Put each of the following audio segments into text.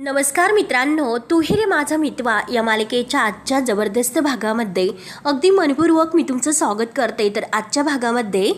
नमस्कार मित्रांनो तू रे माझा मितवा या मालिकेच्या आजच्या जबरदस्त भागामध्ये अगदी मनपूर्वक मी तुमचं स्वागत करते. तर आजच्या भागामध्ये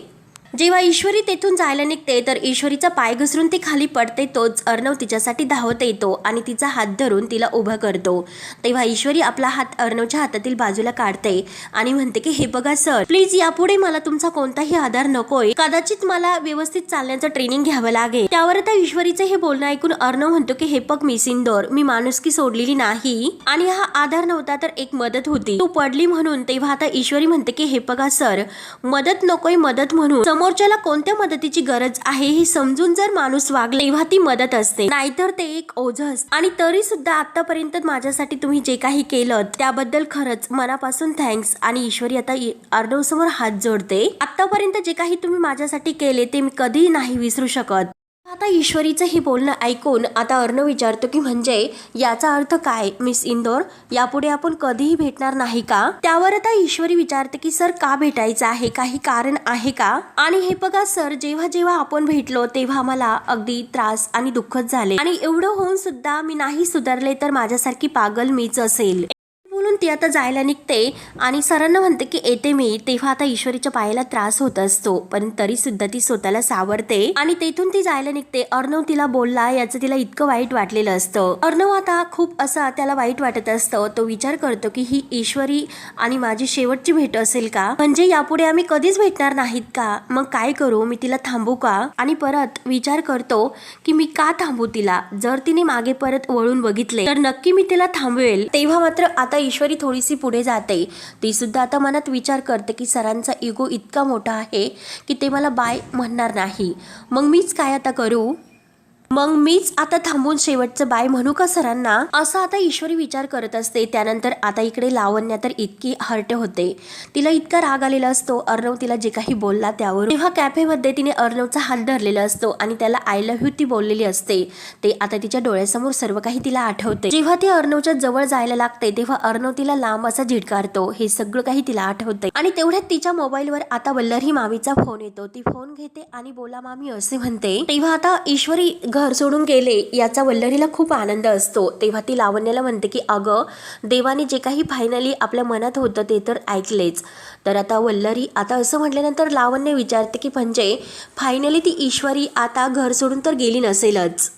जेव्हा ईश्वरी तेथून जायला निघते तर ईश्वरीचा पाय घसरून ती खाली पडते तोच अर्णव तिच्यासाठी धावत येतो आणि तिचा हात धरून तिला उभं करतो. तेव्हा ईश्वरी आपला हात अर्णवच्या हातातील बाजूला काढते आणि म्हणते की हे बघा सर प्लीज यापुढे मला तुमचा कोणताही आधार नकोय. कदाचित मला व्यवस्थित चालण्याचं ट्रेनिंग घ्यावं लागेल. त्यावर आता ईश्वरीचं हे बोलणं ऐकून अर्णव म्हणतो की हे बघ मी सिंदोर मी माणुसकी सोडलेली नाही आणि हा आधार नव्हता तर एक मदत होती. तू पडली म्हणून. तेव्हा आता ईश्वरी म्हणते की हे बघा सर मदत नकोय मदत म्हणून. समोरच्याला कोणत्या मदतीची गरज आहे हे समजून जर माणूस वागले तेव्हा ती मदत असते. नाहीतर ते एक ओझ आणि तरी सुद्धा आतापर्यंत माझ्यासाठी तुम्ही जे काही केलं त्याबद्दल खरंच मनापासून थँक्स आणि ईश्वरी आता अर्णव समोर हात जोडते. आतापर्यंत जे काही तुम्ही माझ्यासाठी केले ते मी कधीही नाही विसरू शकत. आता ईश्वरीचं हे बोलणं ऐकून आता अर्ण विचारतो की म्हणजे याचा अर्थ काय मिस इंदोर? यापुढे आपण कधीही भेटणार नाही का? त्यावर आता ईश्वरी विचारते की सर का भेटायचं आहे? काही कारण आहे का? आणि हे बघा सर जेव्हा जेव्हा आपण भेटलो तेव्हा मला अगदी त्रास आणि दुःखच झाले. आणि एवढं होऊन सुद्धा मी नाही सुधारले तर माझ्यासारखी पागल मीच असेल. बोलून ती आता जायला निघते आणि सरांना म्हणते की येते मी. तेव्हा आता ईश्वरीच्या पायाला त्रास होत असतो पण तरी सुद्धा ती स्वतःला सावरते आणि तेथून ती जायला निघते. अर्णव तिला बोलला याचं तिला इतकं वाईट वाटलेलं असतं. अर्णव आता खूप असा त्याला वाईट वाटत असतं. तो विचार करतो की ही ईश्वरी आणि माझी शेवटची भेट असेल का? म्हणजे यापुढे आम्ही कधीच भेटणार नाहीत का? मग काय करू? मी तिला थांबू का? आणि परत विचार करतो की मी का थांबू तिला? जर तिने मागे परत वळून बघितले तर नक्की मी तिला थांबवेल. तेव्हा मात्र आता ईश्वरी थोडीशी पुढे जाते. ती सुद्धा आता मनात विचार करते की सरांचा इगो इतका मोठा आहे की ते मला बाय म्हणणार नाही. मग मीच काय आता करू? मग मीच आता थांबून शेवटचं बाय म्हणू का सरांना? असं आता ईश्वरी विचार करत असते. त्यानंतर आता इकडे लावण्या तर इतकी हर्ट होते. तिला इतका राग आलेला असतो. अर्णव तिला जे काही बोलला त्यावर तेव्हा कॅफेमध्ये तिने अर्णवचा हात धरलेला असतो आणि त्याला आय लव्ह यू ती बोललेली असते. ते आता तिच्या डोळ्यासमोर सर्व काही तिला आठवते. जेव्हा ती अर्णवच्या जवळ जायला लागते तेव्हा अर्णव तिला लांब असा झिडकारतो. हे सगळं काही तिला आठवते. आणि तेवढ्यात तिच्या मोबाईलवर आता वल्लरी मामीचा फोन येतो. ती फोन घेते आणि बोला मामी असे म्हणते. तेव्हा आता ईश्वरी घर घर सोडून गेले याचा वल्लरीला खूप आनंद असतो. तेव्हा ती लावण्याला म्हणते की अगं देवाने जे काही फायनली आपल्या मनात होतं ते तर ऐकलेच. तर आता वल्लरी आता असं म्हटल्यानंतर लावण्य विचारते की म्हणजे फायनली ती ईश्वरी आता घर सोडून तर गेली नसेलच.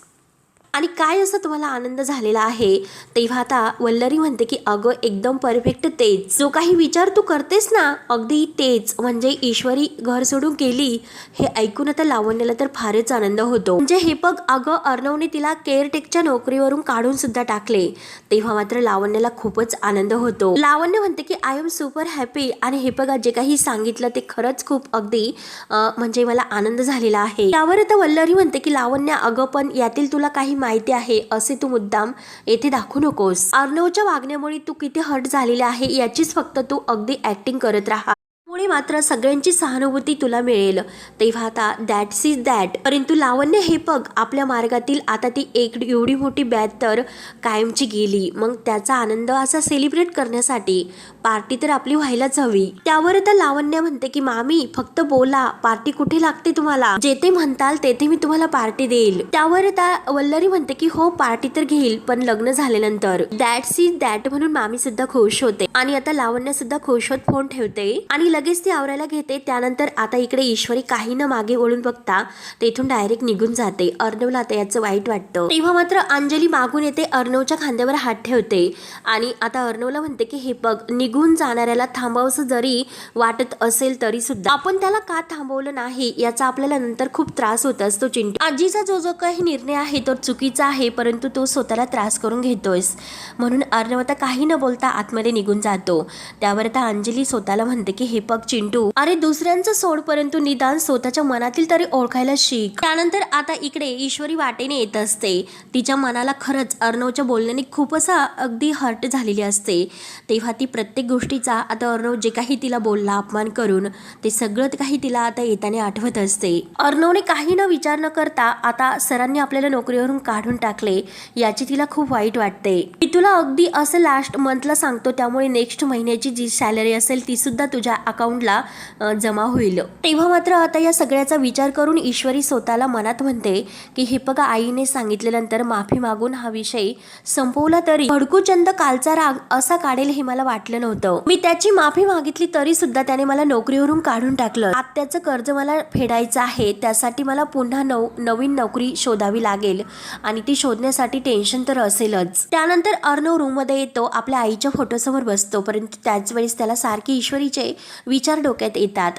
आणि काय असं तुम्हाला आनंद झालेला आहे? तेव्हा आता वल्लरी म्हणते की अगं एकदम परफेक्ट तेच. जो काही विचार तू करतेस ना अगदी तेच. म्हणजे ईश्वरी घर सोडून गेली हे ऐकून आता लावण्याला तर फारच आनंद होतो. म्हणजे हे बघ अगं अर्णवने तिला केअरटेकच्या नोकरीवरून काढून सुद्धा टाकले. तेव्हा मात्र लावण्याला खूपच आनंद होतो. लावण्य म्हणते की आय एम सुपर हॅपी आणि हे बघा जे काही सांगितलं ते खरंच खूप अगदी म्हणजे मला आनंद झालेला आहे. त्यावर आता वल्लरी म्हणते की लावण्य अगं पण यातील तुला काही माहिती आहे असे तू मुद्दाम येथे दाखवू नकोस. अर्णवच्या वागण्यामुळे तू किती हर्ट झालेली आहे याचीच फक्त तू अगदी ऍक्टिंग करत राहा. त्यामुळे मात्र सगळ्यांची सहानुभूती तुला मिळेल. तेव्हा आता दॅट्स इज दॅट परंतु लावण्य हे बघ आपल्या मार्गातील आता ती एक एवढी मोठी बॅट तर कायमची गेली. मग त्याचा आनंद असा सेलिब्रेट करण्यासाठी पार्टी तर आपली व्हायलाच हवी. त्यावर आता लावण्य म्हणते की मामी फक्त बोला. पार्टी कुठे लागते तुम्हाला? जेथे म्हणताल तेथे मी तुम्हाला पार्टी देईल. त्यावर आता वल्लरी म्हणते की हो पार्टी तर घेईल पण लग्न झाल्यानंतर. दॅट्स इज दॅट म्हणून मामी सुद्धा खुश होते. आणि आता लावण्य सुद्धा खुश होत फोन ठेवते. आणि लगेच ती आवरायला घेते. त्यानंतर आता इकडे ईश्वरी काही न मागे वळून बघता तेथून डायरेक्ट निघून जाते. अर्णवला आता याचं वाईट वाटतं. तेव्हा मात्र अंजली मागून येते अर्णवच्या खांद्यावर हात ठेवते. आणि आता अर्णवला म्हणते की हे बघ निघून जाणाऱ्याला थांबावंसं जरी वाटत असेल तरी सुद्धा आपण त्याला का थांबवलं नाही? याचा आपल्याला नंतर खूप त्रास होत असतो चिंटू. आजीचा जो जो काही निर्णय आहे तो चुकीचा आहे परंतु तो स्वतःला त्रास करून घेतोयस. म्हणून अर्णव आता काही न बोलता आतमध्ये निघून जातो. त्यावर आता अंजली स्वतःला म्हणते की हे बघ चिंटू. अरे दुसऱ्यांचं सोड परंतु निदान स्वतःच्या मनातील तरी ओळखायला शिक. त्यानंतर आता इकडे ईश्वरी वाटेने येत असते. तिच्या मनाला खरंच अर्णवच्या बोलण्याने खूप असा अगदी हर्ट झालेली असते. तेव्हा ती प्रत्येक गोष्टीचा आता अर्णव जे काही तिला बोलला अपमान करून ते सगळं काही तिला आता येताने आठवत असते. अर्णवने काही न विचार न करता आता सरांनी आपल्याला नोकरीवरून काढून टाकले याची तिला खूप वाईट वाटते. मी तुला अगदी असं लास्ट मंथला सांगतो त्यामुळे नेक्स्ट महिन्याची जी सॅलरी असेल ती सुद्धा तुझ्या अकाउंट अकाउंटला जमा होईल. तेव्हा मात्र आता या सगळ्याचा विचार करून ईश्वरी स्वतःला मनात म्हणते की हे बघा आईने सांगितल्यानंतर माफी मागून हा विषय संपवला तरी भडकूचंद कालचा राग असा काढेल हे मला वाटलं नव्हतं. मी त्याची माफी मागितली तरी सुद्धा त्याने मला नोकरीवरून काढून टाकलं. आत्याचं कर्ज मला फेडायचं आहे त्यासाठी मला पुन्हा नव नवीन नोकरी शोधावी लागेल आणि ती शोधण्यासाठी टेन्शन तर असेलच. त्यानंतर अर्णव रूममध्ये येतो आपल्या आईच्या फोटोसमोर बसतो परंतु त्याच वेळेस त्याला सारखे ईश्वरीचे विचार डोक्यात येतात.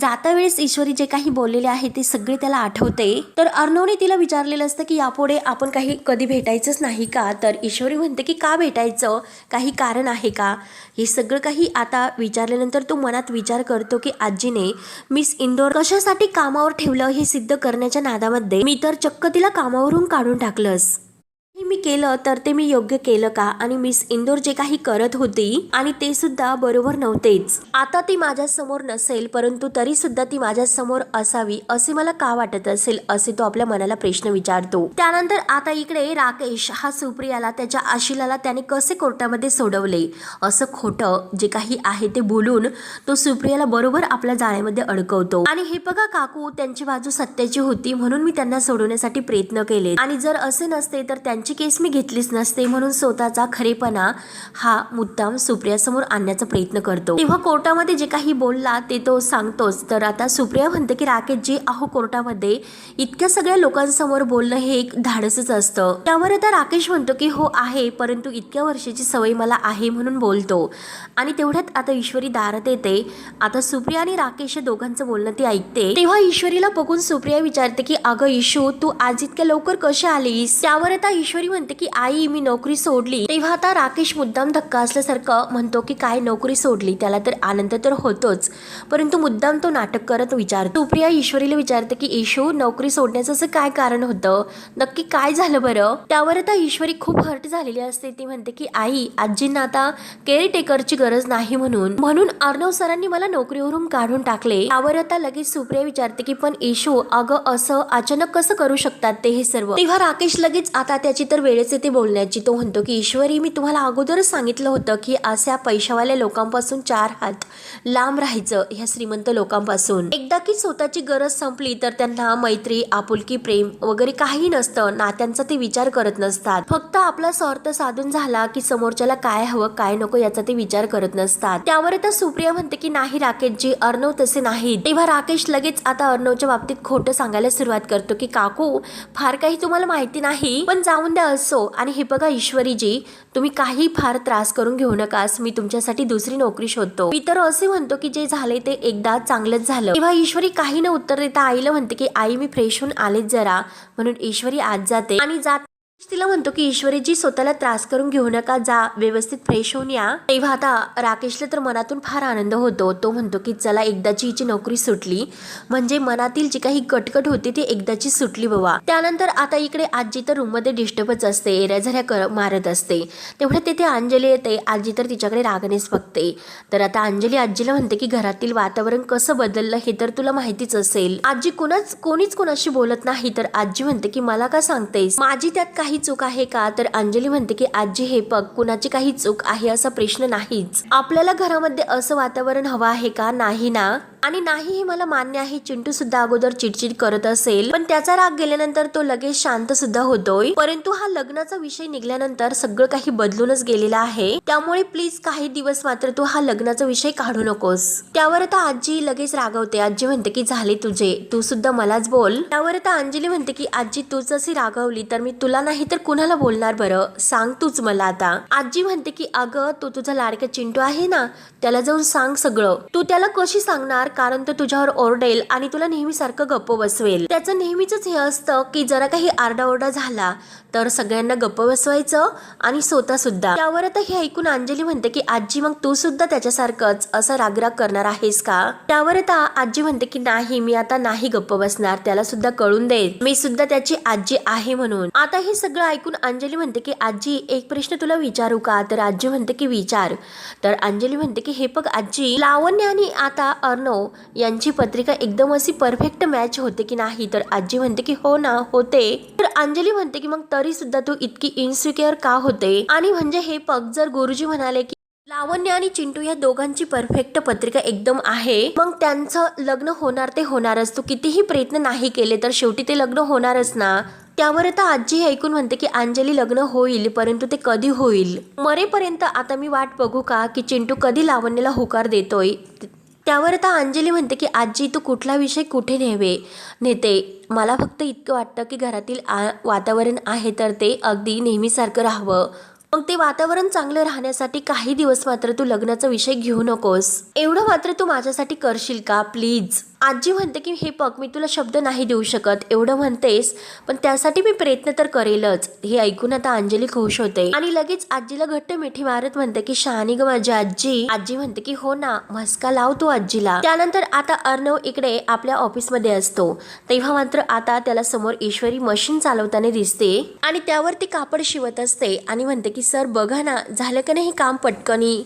जाता वेळेस ईश्वरी जे काही बोललेले आहे ते सगळे त्याला आठवते. तर अर्णवने तिला विचारलेलं असतं की यापुढे आपण काही कधी भेटायचंच नाही का? तर ईश्वरी म्हणते की का भेटायचं? काही कारण आहे का? हे सगळं काही आता विचारल्यानंतर तो मनात विचार करतो की आजीने मिस इंदोर कशासाठी कामावर ठेवलं हे सिद्ध करण्याच्या नादामध्ये? मी तर चक्क तिला कामावरून काढून टाकलंस. हे मी केलं तर ते मी योग्य केलं का? आणि मिस इंदोर जे काही करत होती आणि ते सुद्धा बरोबर नव्हतेच. आता ती माझ्यासमोर नसेल परंतु तरी सुद्धा ती माझ्यासमोर असावी असे मला का वाटत असेल असे तो आपल्या मनाला प्रश्न विचारतो. त्यानंतर आता इकडे राकेश हा सुप्रियाला त्याच्या आशिलाला त्याने कसे कोर्टामध्ये सोडवले? असं खोटं जे काही आहे ते बोलून तो सुप्रियाला बरोबर आपल्या जाळ्यामध्ये अडकवतो. आणि हे बघा काकू त्यांची बाजू सत्याची होती म्हणून मी त्यांना सोडवण्यासाठी प्रयत्न केले आणि जर असे नसते तर त्यांची केस मी घेतलीच नसते म्हणून स्वतःचा खरेपणा हा मुद्दाम सुप्रियासमोर आणण्याचा प्रयत्न करतो. तेव्हा कोर्टामध्ये जे काही बोलला ते तो सांगतोच. तर आता सुप्रिया म्हणते की राकेश जे आहो कोर्टामध्ये इतक्या सगळ्या लोकांसमोर बोलणं हे एक धाडसच असतं. त्यावर आता राकेश म्हणतो की हो आहे परंतु इतक्या वर्षाची सवय मला आहे म्हणून बोलतो. आणि तेवढ्यात आता ईश्वरी दारात येते. आता सुप्रिया आणि राकेश या दोघांचं बोलणं ती ऐकते. तेव्हा ईश्वरीला बघून सुप्रिया विचारते की अगं ईशू तू आज इतक्या लवकर कशी आलीस? त्यावर आता म्हणते की आई मी नोकरी सोडली. तेव्हा आता राकेश मुद्दाम धक्का असल्यासारखं म्हणतो की काय नोकरी सोडली? त्याला तर आनंद तर होतोच. परंतु मुद्दाम तो नाटक करत विचारतो. सुप्रिया ईश्वरीला विचारते की येशू नोकरी सोडण्याचं असं काय कारण होतं? नक्की काय झालं बरं? त्यावर आता ईश्वरी खूप हर्ट झालेली असते. ती म्हणते की आई आजींना आता केअरटेकरची गरज नाही म्हणून. म्हणून अर्णव सरांनी मला नोकरीवरून काढून टाकले. त्यावर आता लगेच सुप्रिया विचारते की पण येशू अगं असं अचानक कसं करू शकतात ते हे सर्व? तेव्हा राकेश लगेच आता त्याची तर वेळेच येते बोलण्याची. तो म्हणतो की ईश्वरी मी तुम्हाला अगोदरच सांगितलं होतं की अशा पैशावाल्या लोकांपासून चार हात लांब राहायचं ह्या श्रीमंत लोकांपासून. एकदा की स्वतःची गरज संपली तर त्यांना मैत्री आपुलकी प्रेम वगैरे काही नसतं. नात्यांचा ते विचार करत नसतात. फक्त आपला स्वार्थ साधून झाला की समोरच्याला काय हवं काय नको याचा ते विचार करत नसतात. त्यावर आता सुप्रिया म्हणते की नाही राकेश जी अर्णव तसे नाही तेव्हा राकेश लगेच आता अर्णवच्या बाबतीत खोटं सांगायला सुरुवात करतो की काकू फार काही तुम्हाला माहिती नाही पण जाऊन आनंद असो आणि हे बघा ईश्वरीजी तुम्ही काही फार त्रास करून घेऊ नकास मी तुमच्यासाठी दुसरी नोकरी शोधतो. मी तर असे म्हणतो की जे झाले ते एकदा चांगलंच झालं. तेव्हा ईश्वरी काही न उत्तर देता आईला म्हणते की आई मी फ्रेश होऊन आलेच जरा. म्हणून ईश्वरी आज जाते आणि जात तिला म्हणतो की ईश्वरीजी स्वतःला त्रास करून घेऊ नका जा व्यवस्थित फ्रेश होऊन या. तेव्हा आता राकेशला तर मनातून फार आनंद होतो. तो म्हणतो की चला एकदाची हिची नोकरी सुटली. म्हणजे मनातील जी काही कटकट होती ती एकदाची सुटली बाबा त्यानंतर आता इकडे आजी तर रूममध्ये डिस्टर्बच असते एऱ्याझऱ्या मारत असते. तेवढ्या तिथे अंजली येते. आजी तर तिच्याकडे रागणेच बघते. तर आता अंजली आजीला म्हणते की घरातील वातावरण कसं बदललं हे तर तुला माहितीच असेल. आजी कुणाच कोणीच कोणाशी बोलत नाही. तर आजी म्हणते की मला का सांगतेस? माझी त्यात काही काही चूक आहे का? तर अंजली म्हणते की आजी हे बघ कुणाची काही चूक आहे असा प्रश्न नाहीच. आपल्याला घरामध्ये असं वातावरण हवं आहे का? नाही ना? आणि नाही हे मला मान्य आहे चिंटू सुद्धा अगोदर चिडचिड करत असेल. पण त्याचा राग गेल्यानंतर तो लगेच शांत सुद्धा होतोय. परंतु हा लग्नाचा विषय निघाल्यानंतर सगळं काही बदलूनच गेलेला आहे. त्यामुळे प्लीज काही दिवस मात्र तू हा लग्नाचा विषय काढू नकोस. त्यावर आता आजी लगेच रागवते. आजी म्हणते की झाले तुझे. तू सुद्धा मलाच बोल. त्यावर आता अंजली म्हणते की आजी तूच अशी रागवली तर मी तुला नाही तर कुणाला बोलणार बरं? सांग तूच मला आता. आजी म्हणते की अगं तो तुझा लाडका चिंटू आहे ना? त्याला जाऊन सांग सगळं. तू त्याला कशी सांगणार? कारण तो तुझ्यावर ओरडेल आणि तुला नेहमी सारखं गप्प बसवेल. त्याचं नेहमीच हे असतं की जरा काही आरडाओरडा झाला तर सगळ्यांना गप्प बसवायचं आणि स्वतः सुद्धा. त्यावर आता हे ऐकून अंजली म्हणते की आजी मग तू सुद्धा त्याच्यासारखंच असं रागराग करणार आहेस का? त्यावर आता आजी म्हणते की नाही मी आता नाही गप्प बसणार. त्याला सुद्धा कळून दे. मी सुद्धा त्याची आजी आहे म्हणून. आता हे सगळं ऐकून अंजली म्हणते की आजी एक प्रश्न तुला विचारू का? तर आजी म्हणते की विचार. तर अंजली म्हणते की हे बघ आजी लावण्य आणि आता अर्णव यांची पत्रिका एकदम अशी परफेक्ट मॅच होते की नाही? तर आजी म्हणते की हो ना होते. तर अंजली म्हणते की मग तरी सुद्धा तू इतकी इन्सिक्युअर का होते? आणि म्हणजे हे पग जर गुरुजी म्हणाले की लावण्य आणि चिंटू या दोघांची परफेक्ट पत्रिका एकदम आहे. मग त्यांचं लग्न होणार ते होणारच. तू कितीही प्रयत्न नाही केले तर शेवटी ते लग्न होणारच ना? त्यावर आता आजी हे ऐकून म्हणते की अंजली लग्न होईल परंतु ते कधी होईल? मरेपर्यंत आता मी वाट बघू का की चिंटू कधी लावण्याला होकार देतोय? त्यावर आता अंजली म्हणते की आजी तू कुठला विषय कुठे नेवे? नेते. मला फक्त इतकं वाटतं की घरातील आ वातावरण आहे तर ते अगदी नेहमीसारखं राहावं. मग ते वातावरण चांगलं राहण्यासाठी काही दिवस मात्र तू लग्नाचा विषय घेऊ नकोस. एवढं मात्र तू माझ्यासाठी करशील का? प्लीज. आजी म्हणते की हे बघ मी तुला शब्द नाही देऊ शकत. एवढं म्हणतेस पण त्यासाठी मी प्रयत्न तर करेलच. हे ऐकून आता अंजली खुश होते. आणि लगेच आजीला घट्ट मिठी मारत म्हणते की शहाणी ग माझी आजी. आजी म्हणते की हो ना मस्का लाव तू आजीला. त्यानंतर आता अर्णव इकडे आपल्या ऑफिसमध्ये असतो. तेव्हा मात्र आता त्याला समोर ईश्वरी मशीन चालवताना दिसते आणि त्यावर ती कापड शिवत असते आणि म्हणते की सर बघा ना झालं का नाही काम पटकनी?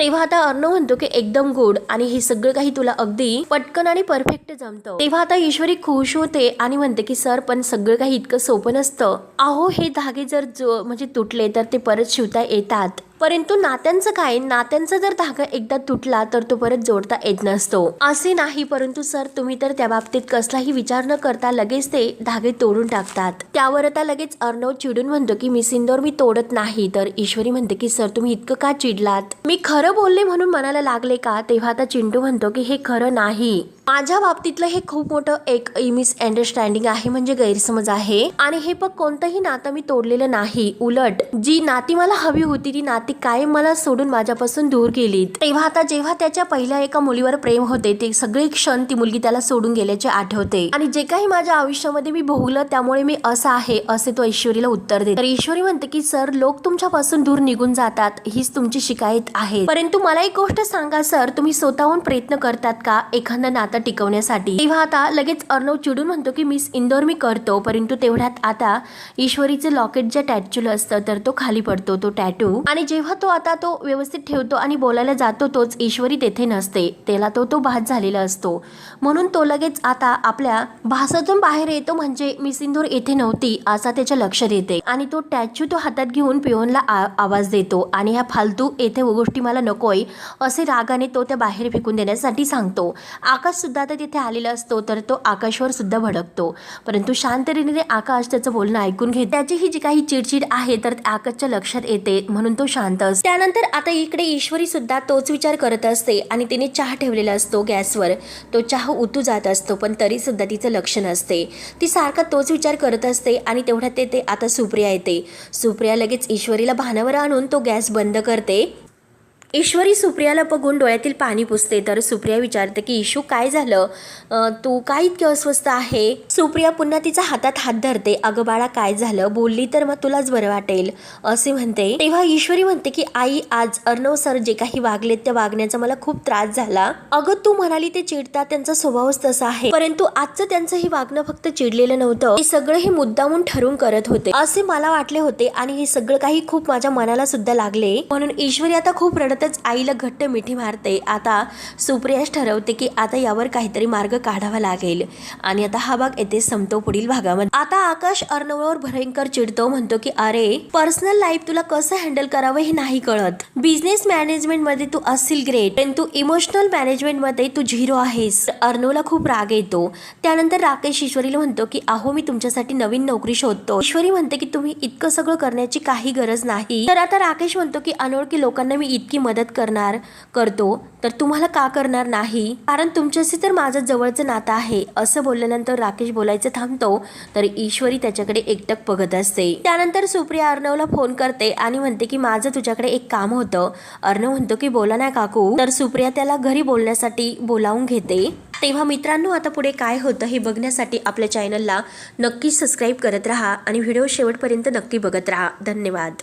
तेव्हा आता अर्णव म्हणतो की एकदम गुड आणि हे सगळं काही तुला अगदी पटकन आणि परफेक्ट जमतं. तेव्हा आता ईश्वरी खुश होते आणि म्हणते की सर पण सगळं काही इतकं सोपं नसतं. अहो हे धागे जर जो म्हणजे तुटले तर ते परत शिवता येतात. परंतु नात्यांचं काय? नात्यांचा जर धागा एकदा तुटला तर तो परत जोडता येत नसतो. असे नाही परंतु सर तुम्ही तर त्या बाबतीत कसलाही विचार न करता लगेच ते धागे तोडून टाकतात. त्यावर आता लगेच अर्णव चिडून म्हणतो की मी सिंदोर मी तोडत नाही. तर ईश्वरी म्हणते की सर तुम्ही इतकं का चिडलात? मी खरं बोलले म्हणून मनाला लागले का? तेव्हा आता चिंटू म्हणतो की हे खरं नाही. माझ्या बाबतीतलं हे खूप मोठं एक मिस अंडरस्टँडिंग आहे म्हणजे गैरसमज आहे. आणि हे पण कोणतंही नातं मी तोडलेलं नाही. उलट जी नाती मला हवी होती ती नाती कायम मला सोडून माझ्यापासून दूर गेली. तेव्हा आता जेव्हा त्याच्या पहिल्या एका मुलीवर प्रेम होते ते सगळे क्षण ती मुलगी त्याला सोडून गेल्याचे आठवते. आणि जे काही माझ्या आयुष्यामध्ये मी भोगलं त्यामुळे मी असं आहे असे तो ईश्वरीला उत्तर देते. तर ईश्वरी म्हणते की सर लोक तुमच्यापासून दूर निघून जातात हीच तुमची शिकायत आहे. परंतु मला एक गोष्ट सांगा सर तुम्ही स्वतःहून प्रयत्न करतात का एखादं नातं टिकवण्यासाठी? तेव्हा आता लगेच अर्णव चिडून म्हणतो की मिस इंदोर मी करतो परंतु तेवढ्यात आता ईश्वरीचे लॉकेट जे टॅटूला असतं तर तो खाली पडतो तो टॅटू. आणि जे जेव्हा तो आता तो व्यवस्थित ठेवतो आणि बोलायला जातो तोच ईश्वरी तेथे नसते. त्याला तो तो भास झालेला असतो. म्हणून तो लगेच आता आपल्या भासातून बाहेर येतो म्हणजे मी सिंदूर येथे नव्हती असा त्याच्या लक्षात येते. आणि तो टॅच्यू तो हातात घेऊन पिओनला आ- आवाज देतो. आणि ह्या फालतू येथे गोष्टी मला नकोय असे रागाने तो त्या बाहेर फेकून देण्यासाठी सांगतो. आकाश सुद्धा आता तिथे आलेला असतो तर तो आकाशवर सुद्धा भडकतो. परंतु शांततेने आकाश त्याचं बोलणं ऐकून घेत त्याची ही जी काही चिडचिड आहे तर आकाशच्या लक्षात येते. म्हणून तो शांत असतो त्यानंतर आता इकडे ईश्वरी सुद्धा तोच विचार करत असते आणि तिने चहा ठेवलेला असतो गॅसवर. तो चहा उतू जात असतो पण तरी सुद्धा तिचं लक्ष नसते ती सारखा तोच विचार करत असते आणि तेवढ्यात ते ते आता सुप्रिया येते. सुप्रिया लगेच ईश्वरीला भानावर आणून तो गॅस बंद करते. ईश्वरी सुप्रियाला बघून डोळ्यातील पाणी पुसते. तर सुप्रिया विचारते की इशू काय झालं? तू काय इतकी अस्वस्थ आहे? सुप्रिया पुन्हा तिचा हातात हात धरते. अगं बाळा काय झालं? बोलली तर मग तुलाच बरं वाटेल. असे म्हणते. तेव्हा ईश्वरी म्हणते की आई आज अर्णव सर जे काही वागलेत त्या वागण्याचा मला खूप त्रास झाला. अगं तू म्हणाली ते चिडतात त्यांचा स्वभावच तसा आहे. परंतु आजचं त्यांचं हे वागणं फक्त चिडलेलं नव्हतं. हे सगळं हे मुद्दामून ठरवून करत होते. असे मला वाटले होते आणि हे सगळं काही खूप माझ्या मनाला सुद्धा लागले. म्हणून ईश्वरी आता खूप रडत रडतच आईला घट्ट मिठी मारते. आता सुप्रियाच ठरवते की आता यावर काहीतरी मार्ग काढावा लागेल. आणि आता हा भाग येथे संपतो पुढील भागामध्ये. आता आकाश अर्णववर भयंकर चिडतो म्हणतो की अरे पर्सनल लाईफ तुला कसं हँडल करावं हे नाही कळत. बिझनेस मॅनेजमेंटमध्ये तू असशील ग्रेट पण तू इमोशनल मॅनेजमेंटमध्ये तू झिरो आहेस. अर्णवला खूप राग येतो. त्यानंतर राकेश ईश्वरीला म्हणतो की अहो मी तुमच्यासाठी नवीन नोकरी शोधतो. ईश्वरी म्हणते की तुम्ही इतकं सगळं करण्याची काही गरज नाही. तर आता राकेश म्हणतो की अनोळखी लोकांना मी इतकी मदत करणार करतो तर तुम्हाला का करणार नाही? कारण तुमच्याशी तर माझं जवळचं नातं आहे असं बोलल्यानंतर राकेश बोलायचं थांबतो तर ईश्वरी त्याच्याकडे एकटक बघत असते. त्यानंतर सुप्रिया अर्णवला फोन करते आणि म्हणते की माझं तुझ्याकडे एक काम होतं. अर्णव म्हणतो की बोला ना काकू. तर सुप्रिया त्याला घरी बोलण्यासाठी बोलावून घेते. तेव्हा मित्रांनो आता पुढे काय होतं हे बघण्यासाठी आपल्या चॅनलला नक्की सबस्क्राईब करत राहा आणि व्हिडिओ शेवटपर्यंत नक्की बघत राहा. धन्यवाद.